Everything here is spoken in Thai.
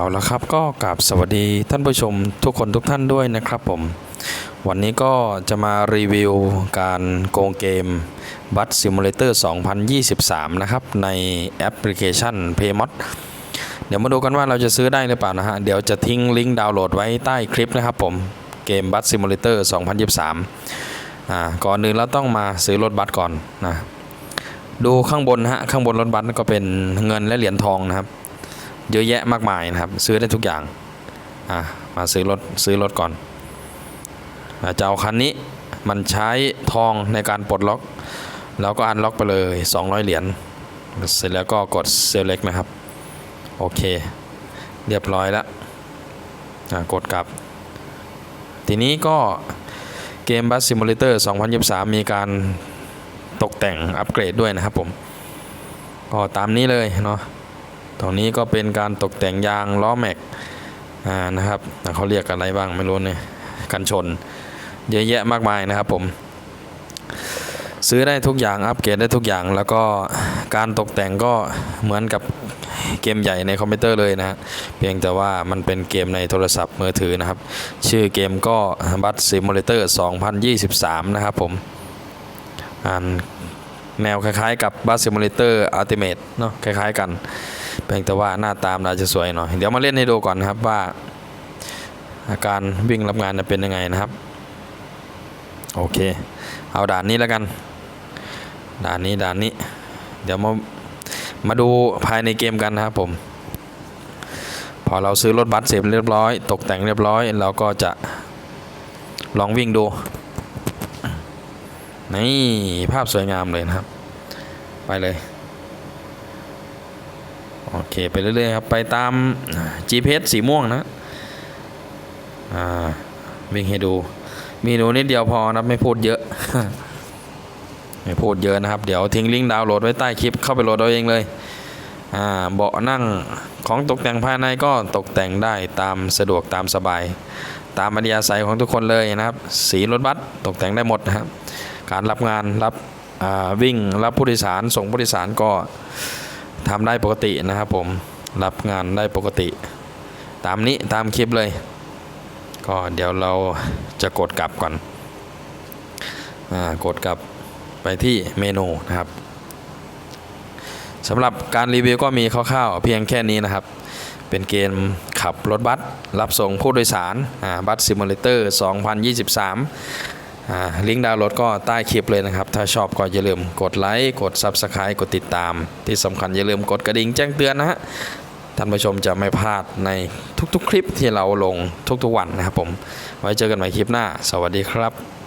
เอาละครับก็กราบสวัสดีท่านผู้ชมทุกคนทุกท่านด้วยนะครับผม วันนี้ก็จะมารีวิวการโกงเกมบัตซิมูเลเตอร์2023 นะครับ ในแอปพลิเคชัน Paymod เดี๋ยวมาดูกันว่าเราจะซื้อได้หรือเปล่านะฮะ เดี๋ยวจะทิ้งลิงก์ดาวน์โหลดไว้ใต้คลิปนะครับผม เกมบัตซิมูเลเตอร์2023 อ่าก่อนอื่นเราต้องมาซื้อรถบัสก่อนนะดูข้างบนนะฮะข้างบนรถบัสก็เป็นเงินและเหรียญทองนะครับ เยอะแยะมากมายนะครับ ซื้อได้ทุกอย่างอะมาซื้อรถซื้อรถก่อนอจะเอาคันนี้มันใช้ทองในการปลดล็อก แล้วก็อันล็อกไปเลย 200 เหรียญเสร็จแล้วก็กดเซลเล็กนะครับ โอเค เรียบร้อยแล้วกดกลับ ทีนี้ก็เกมบัสซิมูเลเตอร์2023 มีการตกแต่งอัปเกรดด้วยนะครับผม ก็ตามนี้เลยเนาะ ตรงนี้ก็เป็นการตกแต่งยางล้อแม็กนะครับเขาเรียกอะไรบ้างไม่รู้เนี่ยกันชน เยอะแยะมากมายนะครับผมซื้อได้ทุกอย่างอัปเกรดได้ทุกอย่าง แล้วก็การตกแต่งก็เหมือนกับเกมใหญ่ในคอมพิวเตอร์เลยนะฮะเพียงแต่ว่ามันเป็นเกมในโทรศัพท์มือถือนะครับ ชื่อเกมก็บัตซิมูเลเตอร์2023 นะครับผมอ่านแนวคล้ายๆกับบัสซิมูเลเตอร์อัลติเมทเนาะคล้ายๆกัน เพียงแต่ว่าหน้าตามนอาจจะสวยหน่อย เดี๋ยวมาเล่นให้ดูก่อนนะครับว่า อาการวิ่งรับงานจะเป็นยังไงนะครับ โอเค เอาด่านนี้แล้วกัน ด่านนี้ด่านนี้ เดี๋ยวมามาดูภายในเกมกันนะครับผม พอเราซื้อรถบัสเสร็จเรียบร้อย ตกแต่งเรียบร้อย เราก็จะลองวิ่งดู นี่ภาพสวยงามเลยนะครับ ไปเลย โอเคไปเรื่อยๆครับ ไปตาม GPS สีม่วงนะอ่าวิ่งให้ดู มีหนูนิดเดียวพอนะไม่พูดเยอะ ไม่พูดเยอะนะครับ เดี๋ยวทิ้งลิงก์ดาวน์โหลดไว้ใต้คลิปเข้าไปโหลดเอาเองเลยอ่าเบาะนั่งของตกแต่งภายในก็ตกแต่งได้ตามสะดวกตามสบาย ตามอัธยาศัยของทุกคนเลยนะครับ สีรถบัสตกแต่งได้หมดนะครับ การรับงานรับวิ่งรับผู้โดยสารส่งผู้โดยสารก็ ทำได้ปกตินะครับผมรับงานได้ปกติ ตามนี้ตามคลิปเลย ก็เดี๋ยวเราจะกดกลับก่อนอกดกลับไปที่เมนูนะครับสำหรับการรีวิวก็มีคร่าวๆเพียงแค่นี้นะครับ เป็นเกมขับรถบัสรับส่งผู้โดยสารบัสซิมูเลเตอร์ 2023อ่า ลิงก์ดาวน์โหลดก็ใต้คลิปเลยนะครับ ถ้าชอบก็อย่าลืมกดไลค์ กด Subscribe กดติดตาม ที่สำคัญอย่าลืมกดกระดิ่งแจ้งเตือนนะฮะ ท่านผู้ชมจะไม่พลาดในทุกๆ คลิปที่เราลงทุกๆวันนะครับผม ไว้เจอกันใหม่คลิปหน้า สวัสดีครับ